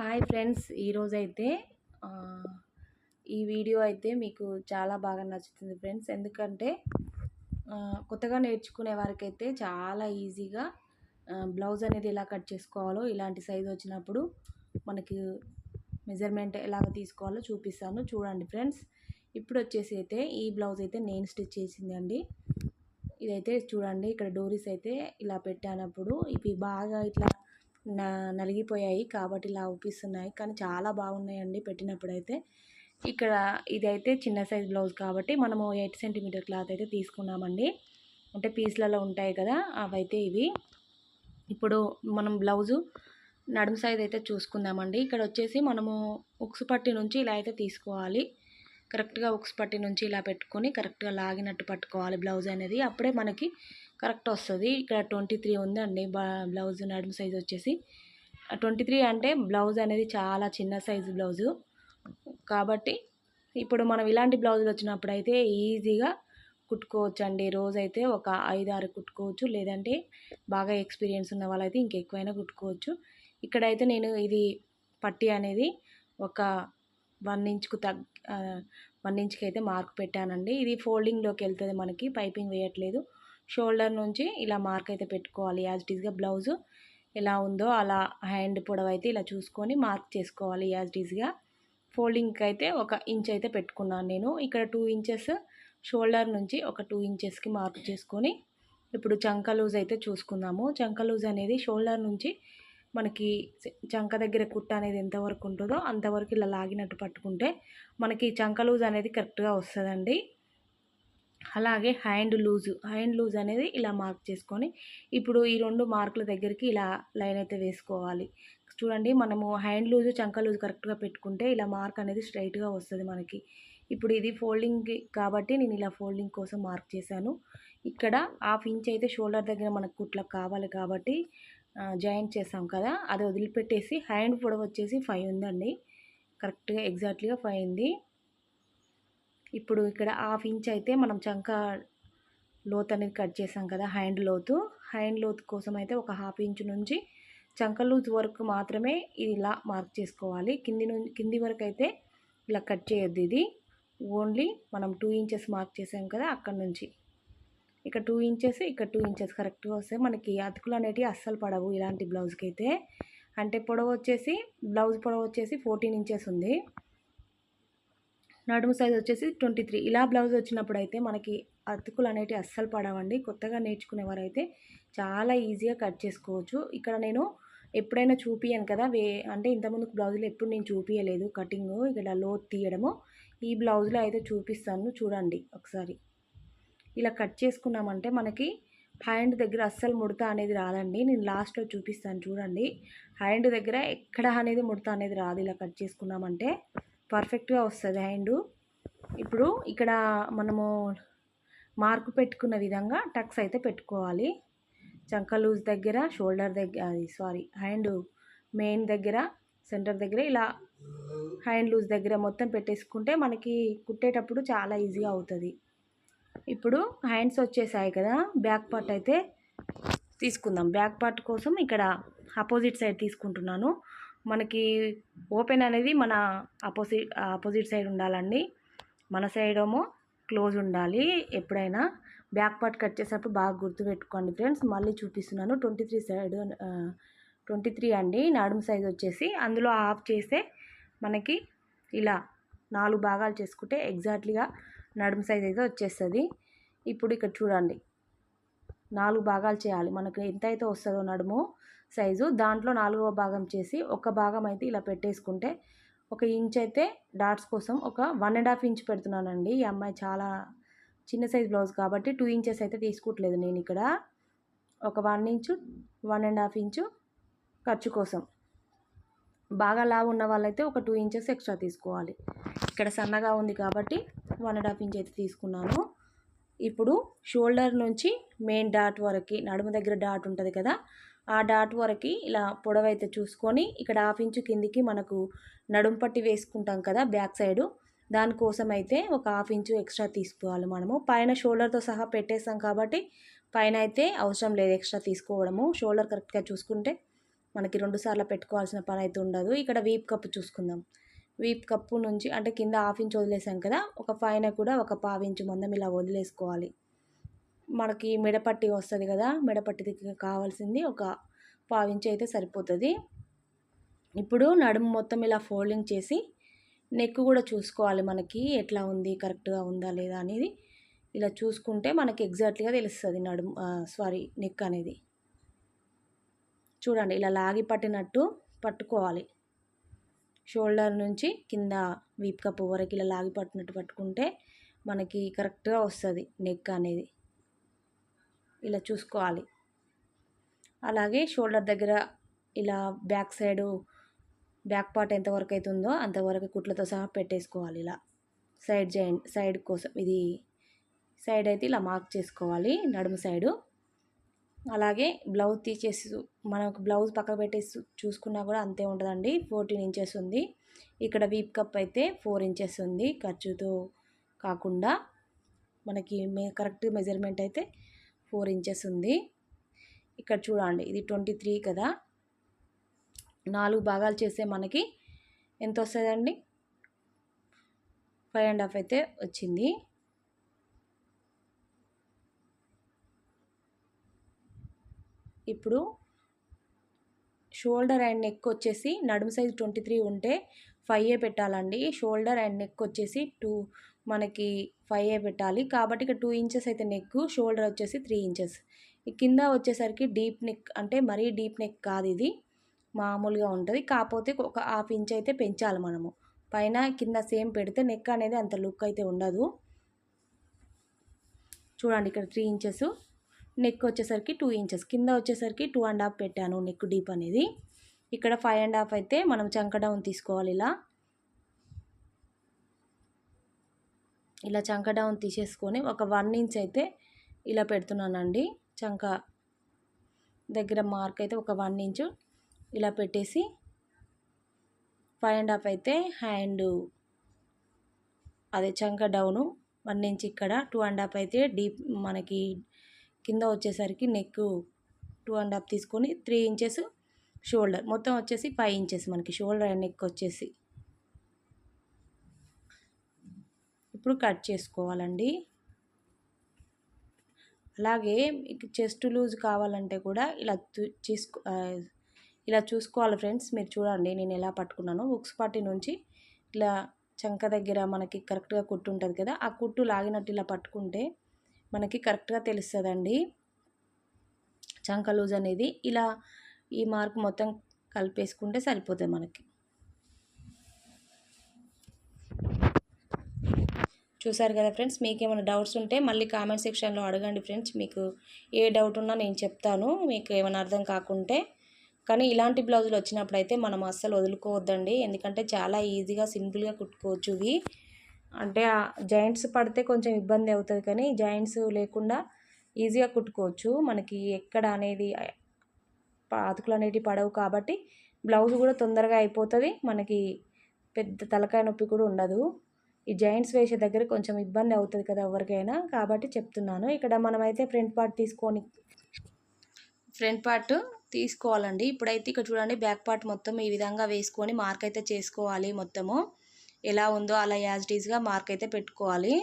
Hi friends ఈరోజు అయితే ఈ వీడియో అయితే మీకు చాలా బాగా నచ్చుతుంది ఫ్రెండ్స్. ఎందుకంటే కొత్తగా నేర్చుకునే వారికైతే చాలా ఈజీగా బ్లౌజ్ అనేది ఎలా కట్ చేసుకోవాలో ఇలాంటి సైజు వచ్చినప్పుడు మనకి మెజర్మెంట్ ఎలాగ తీసుకోవాలో చూపిస్తాను. చూడండి ఫ్రెండ్స్ ఇప్పుడు వచ్చేసి అయితే ఈ బ్లౌజ్ అయితే నేను స్టిచ్ చేసింది అండి ఇదైతే చూడండి ఇక్కడ డోరీస్ అయితే ఇలా పెట్టానప్పుడు ఇవి బాగా ఇట్లా నలిగిపోయాయి కాబట్టి ఇలా అవుపిస్తున్నాయి కానీ చాలా బాగున్నాయండి పెట్టినప్పుడు అయితే ఇక్కడ ఇదైతే చిన్న సైజ్ బ్లౌజ్ కాబట్టి మనము ఎయిట్ సెంటీమీటర్ క్లాత్ అయితే తీసుకున్నామండి. అంటే పీస్లలో ఉంటాయి కదా అవైతే ఇవి. ఇప్పుడు మనం బ్లౌజు నడుము సైజ్ అయితే చూసుకుందామండి. ఇక్కడ వచ్చేసి మనము ఉక్స్ పట్టి నుంచి ఇలా అయితే తీసుకోవాలి. కరెక్ట్గా ఉక్స్ పట్టి నుంచి ఇలా పెట్టుకొని కరెక్ట్గా లాగినట్టు పట్టుకోవాలి బ్లౌజ్ అనేది. అప్పుడే మనకి కరెక్ట్ వస్తుంది. ఇక్కడ ట్వంటీ త్రీ ఉందండి. బ్లౌజ్ నడుము సైజ్ వచ్చేసి. ట్వంటీ త్రీ అంటే బ్లౌజ్ అనేది చాలా చిన్న సైజు బ్లౌజు. కాబట్టి ఇప్పుడు మనం ఇలాంటి బ్లౌజులు వచ్చినప్పుడు అయితే ఈజీగా కుట్టుకోవచ్చు అండి రోజైతే ఒక ఐదు ఆరు కుట్టుకోవచ్చు. లేదంటే బాగా ఎక్స్పీరియన్స్ ఉన్న వాళ్ళైతే ఇంకెక్కువైనా కుట్టుకోవచ్చు. ఇక్కడైతే నేను ఇది పట్టి అనేది ఒక వన్ ఇంచ్కు తగ్ వన్ ఇంచ్కి అయితే మార్క్ పెట్టానండి. ఇది ఫోల్డింగ్లోకి వెళ్తుంది మనకి. పైపింగ్ వేయట్లేదు. షోల్డర్ నుంచి ఇలా మార్క్ అయితే పెట్టుకోవాలి. యాజ్ ఇట్ ఈస్గా బ్లౌజు ఎలా ఉందో అలా హ్యాండ్ పొడవు అయితే ఇలా చూసుకొని మార్క్ చేసుకోవాలి యాజ్ ఇట్ ఈస్గా ఫోల్డింగ్కి అయితే ఒక ఇంచ్ అయితే పెట్టుకున్నాను నేను. ఇక్కడ టూ ఇంచెస్ షోల్డర్ నుంచి ఒక టూ ఇంచెస్కి మార్క్ చేసుకొని ఇప్పుడు చంక లూజ్ అయితే చూసుకుందాము. చంక లూజ్ అనేది షోల్డర్ నుంచి మనకి చంక దగ్గర కుట్ట అనేది ఎంతవరకు ఉంటుందో అంతవరకు ఇలా లాగినట్టు పట్టుకుంటే మనకి చంక లూజ్ అనేది కరెక్ట్గా వస్తుందండి. అలాగే హ్యాండ్ లూజు హ్యాండ్ లూజ్ అనేది ఇలా మార్క్ చేసుకొని ఇప్పుడు ఈ రెండు మార్కుల దగ్గరికి ఇలా లైన్ అయితే వేసుకోవాలి. చూడండి మనము హ్యాండ్ లూజు చంక లూజ్ కరెక్ట్గా పెట్టుకుంటే ఇలా మార్క్ అనేది స్ట్రైట్గా వస్తుంది మనకి. ఇప్పుడు ఇది ఫోల్డింగ్ కాబట్టి నేను ఇలా ఫోల్డింగ్ కోసం మార్క్ చేశాను. ఇక్కడ హాఫ్ ఇంచ్ అయితే షోల్డర్ దగ్గర మనకు కుట్లకు కావాలి కాబట్టి జాయింట్ చేసాం కదా అది వదిలిపెట్టేసి హ్యాండ్ పొడవు వచ్చేసి ఫైవ్ ఉందండి. కరెక్ట్గా ఎగ్జాక్ట్లీగా ఫైవ్ ఉంది. ఇప్పుడు ఇక్కడ హాఫ్ ఇంచ్ అయితే మనం చంక లోత్ అనేది కట్ చేసాం కదా హ్యాండ్ లోతు. హ్యాండ్ లోతు కోసం అయితే ఒక హాఫ్ ఇంచ్ నుంచి చంక లూజ్ వరకు మాత్రమే ఇది ఇలా మార్క్ చేసుకోవాలి. కింది నుంచి కింది వరకు అయితే ఇలా కట్ చేయొద్దు ఇది. ఓన్లీ మనం టూ ఇంచెస్ మార్క్ చేసాం కదా అక్కడ నుంచి. ఇక్కడ టూ ఇంచెస్ ఇక్కడ టూ ఇంచెస్. కరెక్ట్గా వస్తే మనకి అతుకులు అనేటివి అస్సలు పడవు ఇలాంటి బ్లౌజ్కి అయితే. అంటే పొడవు వచ్చేసి బ్లౌజ్ పొడవు వచ్చేసి ఫోర్టీన్ ఇంచెస్ ఉంది. నడుము సైజ్ వచ్చేసి ట్వంటీ త్రీ ఇలా బ్లౌజ్ వచ్చినప్పుడు అయితే మనకి అతుకులు అనేటివి అస్సలు పడవండి. కొత్తగా నేర్చుకునేవారు అయితే చాలా ఈజీగా కట్ చేసుకోవచ్చు. ఇక్కడ నేను ఎప్పుడైనా చూపియాను కదా వే అంటే ఇంతకుముందుకు బ్లౌజులు ఎప్పుడు నేను చూపించలేదు కటింగ్ ఇక్కడ లోత్ తీయడము. ఈ బ్లౌజ్లో అయితే చూపిస్తాను. చూడండి ఒకసారి. ఇలా కట్ చేసుకున్నామంటే మనకి హ్యాండ్ దగ్గర అస్సలు ముడత అనేది రాదండి. నేను లాస్ట్లో చూపిస్తాను. చూడండి. హ్యాండ్ దగ్గర ఎక్కడ అనేది ముడత అనేది రాదు. ఇలా కట్ చేసుకున్నామంటే పర్ఫెక్ట్గా వస్తుంది హ్యాండ్. ఇప్పుడు ఇక్కడ మనము మార్కు పెట్టుకున్న విధంగా టక్స్ అయితే పెట్టుకోవాలి. చంక లూజ్ దగ్గర షోల్డర్ దగ్గర అది సారీ హ్యాండ్ మెయిన్ దగ్గర సెంటర్ దగ్గర ఇలా హ్యాండ్ లూజ్ దగ్గర మొత్తం పెట్టేసుకుంటే మనకి కుట్టేటప్పుడు చాలా ఈజీగా అవుతుంది. ఇప్పుడు హ్యాండ్స్ వచ్చేసాయి కదా బ్యాక్ పార్ట్ అయితే తీసుకుందాం. బ్యాక్ పార్ట్ కోసం ఇక్కడ అపోజిట్ సైడ్ తీసుకుంటున్నాను. మనకి ఓపెన్ అనేది మన ఆపోజిట్ ఆపోజిట్ సైడ్ ఉండాలండి. మన సైడ్ ఏమో క్లోజ్ ఉండాలి. ఎప్పుడైనా బ్యాక్ పార్ట్ కట్ చేసేటప్పుడు బాగా గుర్తుపెట్టుకోండి ఫ్రెండ్స్. మళ్ళీ చూపిస్తున్నాను. Twenty three side twenty three అండి. నడుము సైజ్ వచ్చేసి అందులో ఆఫ్ చేస్తే మనకి ఇలా నాలుగు భాగాలు చేసుకుంటే ఎగ్జాక్ట్లీగా నడుము సైజ్ అయితే వచ్చేస్తుంది. ఇప్పుడు ఇక్కడ చూడండి. నాలుగు భాగాలు చేయాలి. మనకు ఎంత అయితే వస్తుందో నడుము సైజు దాంట్లో నాలుగవ భాగం చేసి ఒక భాగం అయితే ఇలా పెట్టేసుకుంటే ఒక ఇంచ్ అయితే డాట్స్ కోసం ఒక వన్ అండ్ హాఫ్ ఇంచ్ పెడుతున్నానండి. ఈ అమ్మాయి చాలా చిన్న సైజ్ బ్లౌజ్ కాబట్టి టూ ఇంచెస్ అయితే తీసుకోవట్లేదు నేను ఇక్కడ. ఒక one inch one and half inch ఖర్చు కోసం. బాగా లావు ఉన్న వాళ్ళైతే ఒక టూ ఇంచెస్ ఎక్స్ట్రా తీసుకోవాలి. ఇక్కడ సన్నగా ఉంది కాబట్టి వన్ అండ్ హాఫ్ ఇంచ్ అయితే తీసుకున్నాను. ఇప్పుడు షోల్డర్ నుంచి మెయిన్ డాట్ వరకు నడుము దగ్గర డాట్ ఉంటుంది కదా ఆ డాట్ వరకు ఇలా పొడవైతే చూసుకొని ఇక్కడ హాఫ్ ఇంచు కిందికి మనకు నడుము పట్టి వేసుకుంటాం కదా బ్యాక్ సైడు దానికోసం అయితే ఒక హాఫ్ ఇంచు ఎక్స్ట్రా తీసుకోవాలి మనము. పైన షోల్డర్తో సహా పెట్టేస్తాం కాబట్టి పైన అయితే అవసరం లేదు ఎక్స్ట్రా తీసుకోవడము. షోల్డర్ కరెక్ట్గా చూసుకుంటే మనకి రెండు సార్లు పెట్టుకోవాల్సిన పని అయితే ఉండదు. ఇక్కడ వీప్ కప్పు చూసుకుందాం. వీప్ కప్పు నుంచి అంటే కింద హాఫ్ ఇంచ్ వదిలేసాం కదా ఒక పైన కూడా ఒక పావు ఇంచు మందం ఇలా వదిలేసుకోవాలి. మనకి మెడపట్టి వస్తుంది కదా మెడపట్టికి కావాల్సింది ఒక పావు ఇంచు అయితే సరిపోతుంది. ఇప్పుడు నడుము మొత్తం ఇలా ఫోల్డింగ్ చేసి నెక్ కూడా చూసుకోవాలి మనకి ఎట్లా ఉంది కరెక్ట్గా ఉందా లేదా అనేది. ఇలా చూసుకుంటే మనకి ఎగ్జాక్ట్గా తెలుస్తుంది నడుము సారీ నెక్ అనేది. చూడండి ఇలా లాగి పట్టినట్టు పట్టుకోవాలి. షోల్డర్ నుంచి కింద వీప్ కప్పు వరకు ఇలా లాగి పట్టినట్టు పట్టుకుంటే మనకి కరెక్ట్గా వస్తుంది నెక్ అనేది. ఇలా చూసుకోవాలి. అలాగే షోల్డర్ దగ్గర ఇలా బ్యాక్ సైడు బ్యాక్ పార్ట్ ఎంతవరకు అవుతుందో అంతవరకు కుట్లతో సహా పెట్టేసుకోవాలి ఇలా. సైడ్ జాయింట్ సైడ్ కోసం ఇది సైడ్ అయితే ఇలా మార్క్ చేసుకోవాలి నడుము సైడు. అలాగే బ్లౌజ్ తీసేసి మనకు బ్లౌజ్ పక్కకు పెట్టేసి చూసుకున్నా కూడా అంతే ఉంటుందండి. ఫోర్టీన్ ఇంచెస్ ఉంది. ఇక్కడ వీప్ కప్ అయితే ఫోర్ ఇంచెస్ ఉంది. ఖర్చుతో కాకుండా మనకి మే కరెక్ట్ మెజర్మెంట్ అయితే ఫోర్ ఇంచెస్ ఉంది. ఇక్కడ చూడండి ఇది ట్వంటీ త్రీ కదా. నాలుగు భాగాలు చేస్తే మనకి ఎంత వస్తుందండి? ఫైవ్ అండ్ హాఫ్ అయితే వచ్చింది. ఇప్పుడు షోల్డర్ అండ్ నెక్ వచ్చేసి నడుము సైజ్ ట్వంటీ త్రీ ఉంటే ఫైవ్ ఏ పెట్టాలండి. షోల్డర్ అండ్ నెక్ వచ్చేసి టూ మనకి ఫైవ్ ఏ పెట్టాలి. కాబట్టి ఇక టూ ఇంచెస్ అయితే నెక్ షోల్డర్ వచ్చేసి త్రీ ఇంచెస్. ఈ కింద వచ్చేసరికి డీప్ నెక్ అంటే మరీ డీప్ నెక్ కాదు ఇది మామూలుగా ఉంటుంది. కాకపోతే ఒక హాఫ్ ఇంచ్ అయితే పెంచాలి మనము. పైన కింద సేమ్ పెడితే నెక్ అనేది అంత లుక్ అయితే ఉండదు. చూడండి ఇక్కడ త్రీ ఇంచెస్. నెక్ వచ్చేసరికి టూ ఇంచెస్ కింద వచ్చేసరికి టూ అండ్ హాఫ్ పెట్టాను నెక్ డీప్ అనేది. ఇక్కడ ఫైవ్ అండ్ హాఫ్ అయితే మనం చంక డౌన్ తీసుకోవాలి ఇలా. ఇలా చంక డౌన్ తీసేసుకొని ఒక వన్ ఇంచ్ అయితే ఇలా పెడుతున్నానండి. చంక దగ్గర మార్క్ అయితే ఒక వన్ ఇంచు ఇలా పెట్టేసి ఫైవ్ అండ్ హాఫ్ అయితే హ్యాండ్ అదే చంక డౌను వన్ ఇంచ్ ఇక్కడ టూ అండ్ హాఫ్ అయితే డీప్ మనకి కింద వచ్చేసరికి నెక్ టూ అండ్ హాఫ్ తీసుకొని త్రీ ఇంచెస్ షోల్డర్ మొత్తం వచ్చేసి ఫైవ్ ఇంచెస్ మనకి షోల్డర్ అండ్ నెక్ వచ్చేసి. ఇప్పుడు కట్ చేసుకోవాలండి. అలాగే మీకు చెస్ట్ లూజ్ కావాలంటే కూడా ఇలా చేసుకో ఇలా చూసుకోవాలి ఫ్రెండ్స్. మీరు చూడండి నేను ఎలా పట్టుకున్నాను. ఉక్స్ పార్టీ నుంచి ఇలా చంక దగ్గర మనకి కరెక్ట్గా కుట్టు ఉంటుంది కదా ఆ కుట్టు లాగినట్టు ఇలా పట్టుకుంటే మనకి కరెక్ట్గా తెలుస్తుందండి. చంక లూజ్ అనేది ఇలా ఈ మార్క్ మొత్తం కలిపేసుకుంటే సరిపోతుంది మనకి. చూసారు కదా ఫ్రెండ్స్ మీకు ఏమైనా డౌట్స్ ఉంటే మళ్ళీ కామెంట్ సెక్షన్లో అడగండి ఫ్రెండ్స్. మీకు ఏ డౌట్ ఉన్నా నేను చెప్తాను. మీకు ఏమైనా అర్థం కాకుంటే. కానీ ఇలాంటి బ్లౌజులు వచ్చినప్పుడు అయితే మనం అస్సలు వదులుకోవద్దండి. ఎందుకంటే చాలా ఈజీగా సింపుల్గా కుట్టుకోవచ్చు ఇవి. అంటే జాయింట్స్ పడితే కొంచెం ఇబ్బంది అవుతుంది కానీ జాయింట్స్ లేకుండా ఈజీగా కుట్టుకోవచ్చు. మనకి ఎక్కడ అనేది అతుకులు అనేటివి పడవు కాబట్టి బ్లౌజ్ కూడా తొందరగా అయిపోతుంది. మనకి పెద్ద తలకాయ నొప్పి కూడా ఉండదు. ఈ జాయింట్స్ వేసే దగ్గర కొంచెం ఇబ్బంది అవుతుంది కదా ఎవరికైనా కాబట్టి చెప్తున్నాను. ఇక్కడ మనమైతే ఫ్రంట్ పార్ట్ తీసుకొని ఫ్రంట్ పార్ట్ తీసుకోవాలండి. ఇప్పుడైతే ఇక్కడ చూడండి బ్యాక్ పార్ట్ మొత్తం ఈ విధంగా వేసుకొని మార్క్ అయితే చేసుకోవాలి మొత్తము. ఎలా ఉందో అలా యాజ్ డీజ్గా మార్క్ అయితే పెట్టుకోవాలి.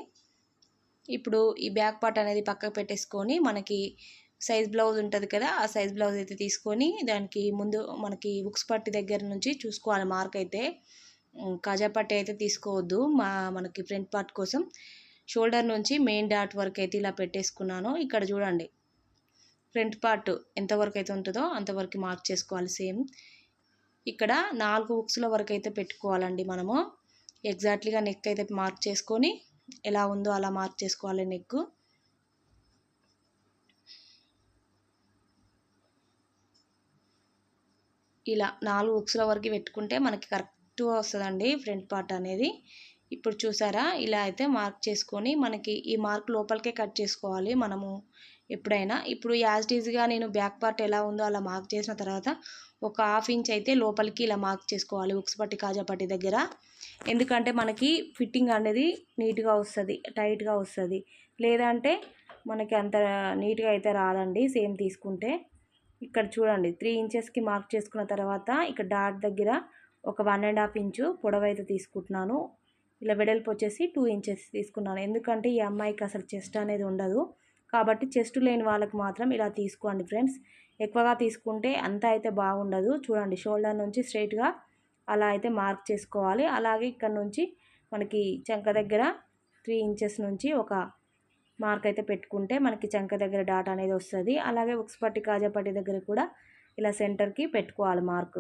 ఇప్పుడు ఈ బ్యాక్ పార్ట్ అనేది పక్కకు పెట్టేసుకొని మనకి సైజ్ బ్లౌజ్ ఉంటుంది కదా ఆ సైజ్ బ్లౌజ్ అయితే తీసుకొని దానికి ముందు మనకి బుక్స్ పట్టి దగ్గర నుంచి చూసుకోవాలి మార్క్ అయితే. కాజా పట్టి అయితే తీసుకోవద్దు మా మనకి ఫ్రంట్ పార్ట్ కోసం. షోల్డర్ నుంచి మెయిన్ డాట్ వరకు అయితే ఇలా పెట్టేసుకున్నాను. ఇక్కడ చూడండి ఫ్రంట్ పార్ట్ ఎంతవరకు అయితే ఉంటుందో అంతవరకు మార్క్ చేసుకోవాలి సేమ్ ఇక్కడ నాలుగు బుక్స్ల వరకు అయితే పెట్టుకోవాలండి మనము. ఎగ్జాక్ట్లీగా నెక్ అయితే మార్క్ చేసుకొని ఎలా ఉందో అలా మార్క్ చేసుకోవాలి నెక్ ఇలా నాలుగు బుక్స్ల వరకు పెట్టుకుంటే మనకి కరెక్ట్గా వస్తుందండి ఫ్రంట్ పార్ట్ అనేది. ఇప్పుడు చూసారా ఇలా అయితే మార్క్ చేసుకొని మనకి ఈ మార్క్ లోపలికే కట్ చేసుకోవాలి మనము ఎప్పుడైనా. ఇప్పుడు యాజ్ ఈజ్గా నేను బ్యాక్ పార్ట్ ఎలా ఉందో అలా మార్క్ చేసిన తర్వాత ఒక హాఫ్ ఇంచ్ అయితే లోపలికి ఇలా మార్క్ చేసుకోవాలి ఉక్స్ పట్టి కాజా పట్టి దగ్గర. ఎందుకంటే మనకి ఫిట్టింగ్ అనేది నీట్గా వస్తుంది టైట్గా వస్తుంది. లేదంటే మనకి అంత నీట్గా అయితే రాదండి సేమ్ తీసుకుంటే. ఇక్కడ చూడండి త్రీ ఇంచెస్కి మార్క్ చేసుకున్న తర్వాత ఇక్కడ డాట్ దగ్గర ఒక వన్ అండ్ హాఫ్ ఇంచు పొడవైతే తీసుకుంటున్నాను. ఇలా వెడల్పు వచ్చేసి టూ ఇంచెస్ తీసుకున్నాను. ఎందుకంటే ఈ అమ్మాయికి అసలు చెస్ట్ అనేది ఉండదు. కాబట్టి చెస్ట్ లేని వాళ్ళకి మాత్రం ఇలా తీసుకోండి ఫ్రెండ్స్. ఎక్కువగా తీసుకుంటే అంత అయితే బాగుండదు. చూడండి షోల్డర్ నుంచి స్ట్రైట్గా అలా అయితే మార్క్ చేసుకోవాలి. అలాగే ఇక్కడ నుంచి మనకి చంక దగ్గర త్రీ ఇంచెస్ నుంచి ఒక మార్క్ అయితే పెట్టుకుంటే మనకి చంక దగ్గర డాట్ అనేది వస్తుంది. అలాగే ఉక్స్పట్టి కాజాపట్టి దగ్గర కూడా ఇలా సెంటర్కి పెట్టుకోవాలి మార్క్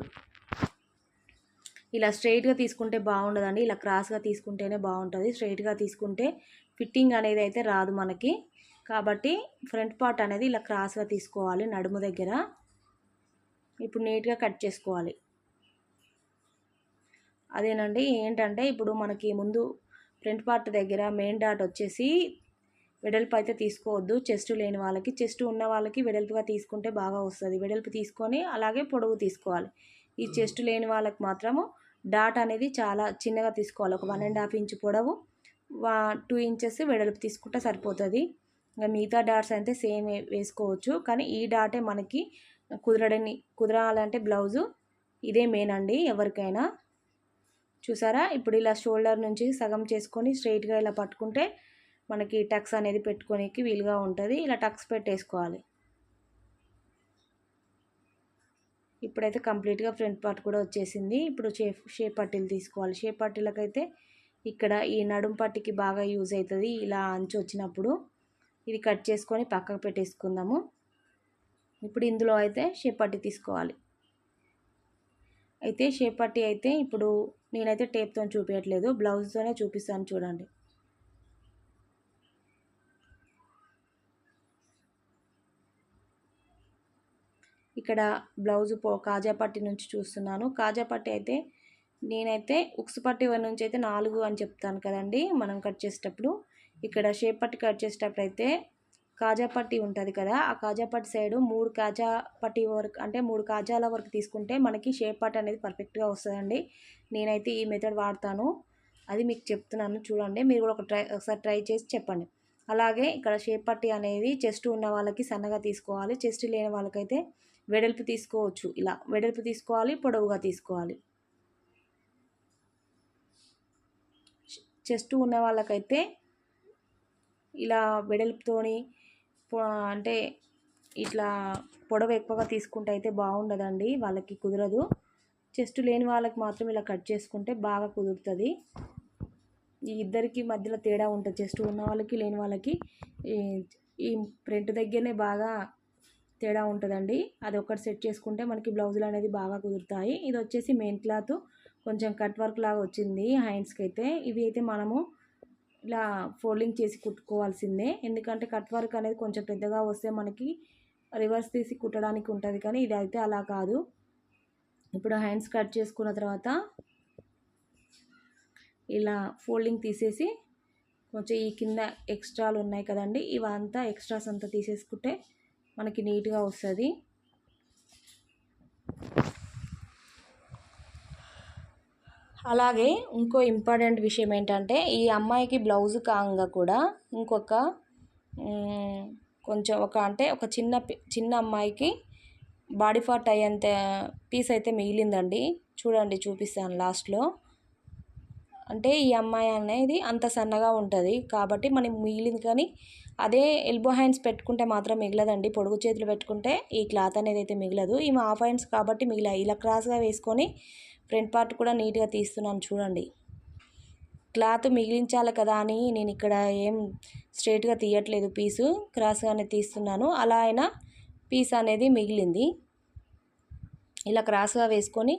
ఇలా స్ట్రైట్గా తీసుకుంటే బాగుండదండి. ఇలా క్రాస్గా తీసుకుంటేనే బాగుంటుంది. స్ట్రైట్గా తీసుకుంటే ఫిట్టింగ్ అనేది అయితే రాదు మనకి. కాబట్టి ఫ్రంట్ పార్ట్ అనేది ఇలా క్రాస్గా తీసుకోవాలి నడుము దగ్గర. ఇప్పుడు నీట్గా కట్ చేసుకోవాలి. అదేనండి ఏంటంటే ఇప్పుడు మనకి ముందు ఫ్రంట్ పార్ట్ దగ్గర మెయిన్ డాట్ వచ్చేసి వెడల్పు అయితే తీసుకోవద్దు. చెస్ట్ లేని వాళ్ళకి చెస్ట్ ఉన్న వాళ్ళకి వెడల్పుగా తీసుకుంటే బాగా వస్తుంది. వెడల్పు తీసుకొని అలాగే పొడవు తీసుకోవాలి. ఈ చెస్ట్ లేని వాళ్ళకి మాత్రము డాట్ అనేది చాలా చిన్నగా తీసుకోవాలి. ఒక వన్ అండ్ హాఫ్ ఇంచ్ పొడవు వా టూ ఇంచెస్ వెడల్పు తీసుకుంటే సరిపోతుంది. ఇంకా మిగతా డాట్స్ అయితే సేమ్ వేసుకోవచ్చు. కానీ ఈ డాటే మనకి కుదరడని కుదరాలంటే బ్లౌజు ఇదే మెయిన్ అండి ఎవరికైనా. చూసారా? ఇప్పుడు ఇలా షోల్డర్ నుంచి సగం చేసుకొని స్ట్రైట్గా ఇలా పట్టుకుంటే మనకి టక్స్ అనేది పెట్టుకోనికి వీలుగా ఉంటుంది. ఇలా టక్స్ పెట్టేసుకోవాలి. ఇప్పుడైతే కంప్లీట్గా ఫ్రంట్ పార్ట్ కూడా వచ్చేసింది. ఇప్పుడు షేప్ షేప్ పట్టీలు తీసుకోవాలి. షేప్ పట్టీలకైతే ఇక్కడ ఈ నడుం పట్టికి బాగా యూజ్ అవుతుంది. ఇలా అంచు వచ్చినప్పుడు ఇది కట్ చేసుకొని పక్కకు పెట్టేసుకుందాము. ఇప్పుడు ఇందులో అయితే షేప్ పట్టి తీసుకోవాలి. అయితే షేప్ పట్టి అయితే ఇప్పుడు నేనైతే టేప్తో చూపించట్లేదు బ్లౌజ్తోనే చూపిస్తాను చూడండి. ఇక్కడ బ్లౌజ్ పో కాజాపట్టి నుంచి చూస్తున్నాను. కాజాపట్టి అయితే నేనైతే ఉక్స్ పట్టి నుంచి అయితే నాలుగు అని చెప్తాను కదండి మనం కట్ చేసేటప్పుడు. ఇక్కడ షేప్ పట్టి కట్ చేసేటప్పుడు అయితే కాజా పట్టి ఉంటుంది కదా ఆ కాజా పట్టి సైడు మూడు కాజా పట్టి వర్క్ అంటే మూడు కాజాల వరకు తీసుకుంటే మనకి షేప్ పట్ అనేది పర్ఫెక్ట్గా వస్తుందండి. నేనైతే ఈ మెథడ్ వాడతాను. అది మీకు చెప్తున్నాను చూడండి. మీరు కూడా ఒక ట్రై ఒకసారి ట్రై చేసి చెప్పండి. అలాగే ఇక్కడ షేప్ పట్టి అనేది చెస్ట్ ఉన్న వాళ్ళకి సన్నగా తీసుకోవాలి. చెస్ట్ లేని వాళ్ళకైతే వెడల్పు తీసుకోవచ్చు. ఇలా వెడల్పు తీసుకోవాలి పొడవుగా తీసుకోవాలి. చెస్ట్ ఉన్న వాళ్ళకైతే ఇలా వెడల్పుతోని అంటే ఇట్లా పొడవు ఎక్కువగా తీసుకుంటే అయితే బాగుండదండి వాళ్ళకి కుదరదు. చెస్ట్ లేని వాళ్ళకి మాత్రం ఇలా కట్ చేసుకుంటే బాగా కుదురుతుంది. ఈ ఇద్దరికి మధ్యలో తేడా ఉంటుంది చెస్ట్ ఉన్న వాళ్ళకి లేని వాళ్ళకి. ఈ ఫ్రంట్ దగ్గరనే బాగా తేడా ఉంటుందండి. అది ఒకటి సెట్ చేసుకుంటే మనకి బ్లౌజులు అనేది బాగా కుదురుతాయి. ఇది వచ్చేసి మెయిన్ క్లాత్ కొంచెం కట్ వర్క్ లాగా వచ్చింది హ్యాండ్స్కి అయితే. ఇవి అయితే మనము ఇలా ఫోల్డింగ్ చేసి కుట్టుకోవాల్సిందే. ఎందుకంటే కట్ వర్క్ అనేది కొంచెం పెద్దగా వస్తే మనకి రివర్స్ తీసి కుట్టడానికి ఉంటుంది. కానీ ఇది అయితే అలా కాదు. ఇప్పుడు హ్యాండ్స్ కట్ చేసుకున్న తర్వాత ఇలా ఫోల్డింగ్ తీసేసి కొంచెం ఈ కింద ఎక్స్ట్రాలు ఉన్నాయి కదండి. ఇవంతా ఎక్స్ట్రాస్ అంతా తీసేసుకుంటే మనకి నీట్గా వస్తుంది. అలాగే ఇంకో ఇంపార్టెంట్ విషయం ఏంటంటే ఈ అమ్మాయికి బ్లౌజ్ కాంగా కూడా ఇంకొక కొంచెం ఒక అంటే ఒక చిన్న చిన్న అమ్మాయికి బాడీ పార్ట్ అయ్యేంత పీస్ అయితే మిగిలిందండి. చూడండి చూపిస్తాను లాస్ట్లో. అంటే ఈ అమ్మాయి అనేది అంత సన్నగా ఉంటుంది కాబట్టి మనం మిగిలింది కానీ అదే ఎల్బో హ్యాండ్స్ పెట్టుకుంటే మాత్రం మిగలదండి. పొడుగు చేతులు పెట్టుకుంటే ఈ క్లాత్ అనేది అయితే మిగలదు. ఇవి హాఫ్ హ్యాండ్స్ కాబట్టి మిగిలాయి. ఇలా క్రాస్గా వేసుకొని ఫ్రంట్ పార్ట్ కూడా నీట్గా తీస్తున్నాను చూడండి. క్లాత్ మిగిలించాలి కదా అని నేను ఇక్కడ ఏం స్ట్రేట్గా తీయట్లేదు పీసు క్రాస్గానే తీస్తున్నాను. అలా అయినా పీస్ అనేది మిగిలింది. ఇలా క్రాస్గా వేసుకొని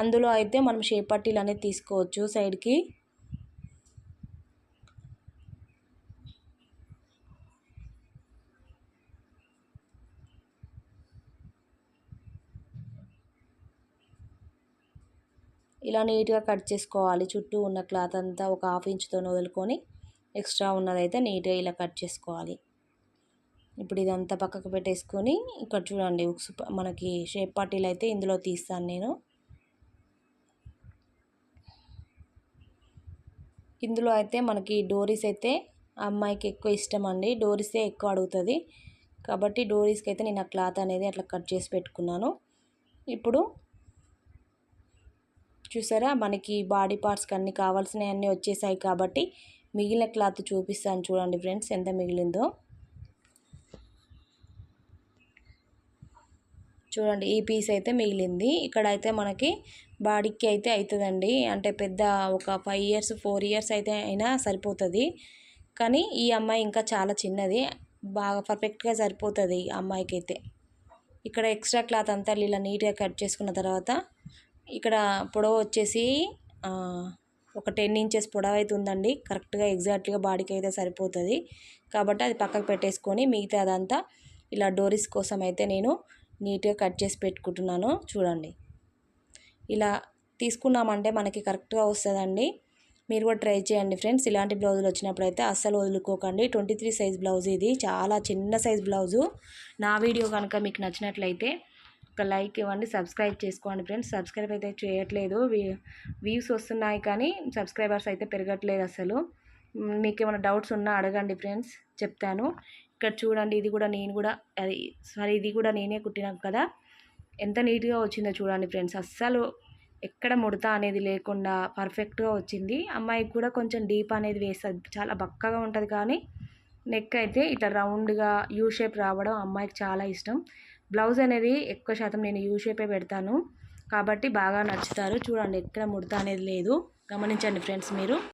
అందులో అయితే మనం షేప్ పట్టీలు అనేది తీసుకోవచ్చు సైడ్కి ఇలా నీట్గా కట్ చేసుకోవాలి. చుట్టూ ఉన్న క్లాత్ అంతా ఒక హాఫ్ ఇంచ్తో వదులుకొని ఎక్స్ట్రా ఉన్నదైతే నీట్గా ఇలా కట్ చేసుకోవాలి. ఇప్పుడు ఇదంతా పక్కకు పెట్టేసుకొని ఇక్కడ చూడండి ఉక్స్ మనకి షేప్ పార్టీలు అయితే ఇందులో తీస్తాను నేను. ఇందులో అయితే మనకి డోరీస్ అయితే అమ్మాయికి ఎక్కువ ఇష్టం అండి. డోరీసే ఎక్కువ అడుగుతుంది. కాబట్టి డోరీస్కి అయితే నేను ఆ క్లాత్ అనేది అట్లా కట్ చేసి పెట్టుకున్నాను. ఇప్పుడు చూసారా? మనకి బాడీ పార్ట్స్కి అన్నీ కావాల్సినవి అన్నీ వచ్చేసాయి కాబట్టి మిగిలిన క్లాత్ చూపిస్తాను చూడండి ఫ్రెండ్స్ ఎంత మిగిలిందో. చూడండి ఈ పీస్ అయితే మిగిలింది. ఇక్కడ అయితే మనకి బాడీకి అయితే అవుతుందండి అంటే పెద్ద ఒక ఫైవ్ ఇయర్స్ ఫోర్ ఇయర్స్ అయితే అయినా సరిపోతుంది. కానీ ఈ అమ్మాయి ఇంకా చాలా చిన్నది. బాగా పర్ఫెక్ట్గా సరిపోతుంది ఈ అమ్మాయికి అయితే ఇక్కడ ఎక్స్ట్రా క్లాత్ అంతా ఇలా నీట్గా కట్ చేసుకున్న తర్వాత ఇక్కడ పొడవు వచ్చేసి ఒక టెన్ ఇంచెస్ పొడవు అయితే ఉందండి. కరెక్ట్గా ఎగ్జాక్ట్గా బాడీకి అయితే సరిపోతుంది. కాబట్టి అది పక్కకు పెట్టేసుకొని మిగతా అదంతా ఇలా డోరీస్ కోసం అయితే నేను నీట్గా కట్ చేసి పెట్టుకుంటున్నాను. చూడండి. ఇలా తీసుకున్నామంటే మనకి కరెక్ట్గా వస్తుందండి. మీరు కూడా ట్రై చేయండి ఫ్రెండ్స్. ఇలాంటి బ్లౌజులు వచ్చినప్పుడు అయితే అస్సలు వదులుకోకండి. ట్వంటీ త్రీ సైజ్ బ్లౌజ్ ఇది. చాలా చిన్న సైజ్ బ్లౌజు. నా వీడియో కనుక మీకు నచ్చినట్లయితే ఒక లైక్ ఇవ్వండి సబ్స్క్రైబ్ చేసుకోండి ఫ్రెండ్స్. సబ్స్క్రైబ్ అయితే చేయట్లేదు. వ్యూస్ వస్తున్నాయి కానీ సబ్స్క్రైబర్స్ అయితే పెరగట్లేదు అసలు. మీకు ఏమైనా డౌట్స్ ఉన్నా అడగండి ఫ్రెండ్స్. చెప్తాను. ఇక్కడ చూడండి ఇది కూడా నేను కూడా అది సారీ ఇది కూడా నేనే కుట్టినాను కదా. ఎంత నీట్గా వచ్చిందో చూడండి ఫ్రెండ్స్. అస్సలు ఎక్కడ ముడత అనేది లేకుండా పర్ఫెక్ట్గా వచ్చింది. అమ్మాయికి కూడా కొంచెం డీప్ అనేది వేస్తుంది చాలా బక్కగా ఉంటుంది కానీ నెక్ అయితే ఇట్లా రౌండ్గా యూ షేప్ రావడం అమ్మాయికి చాలా ఇష్టం. బ్లౌజ్ అనేది ఎక్కువ శాతం నేను యూ షేపే పెడతాను. కాబట్టి బాగా నచ్చుతారు. చూడండి ఎక్కడ ముడత అనేది లేదు. గమనించండి ఫ్రెండ్స్ మీరు.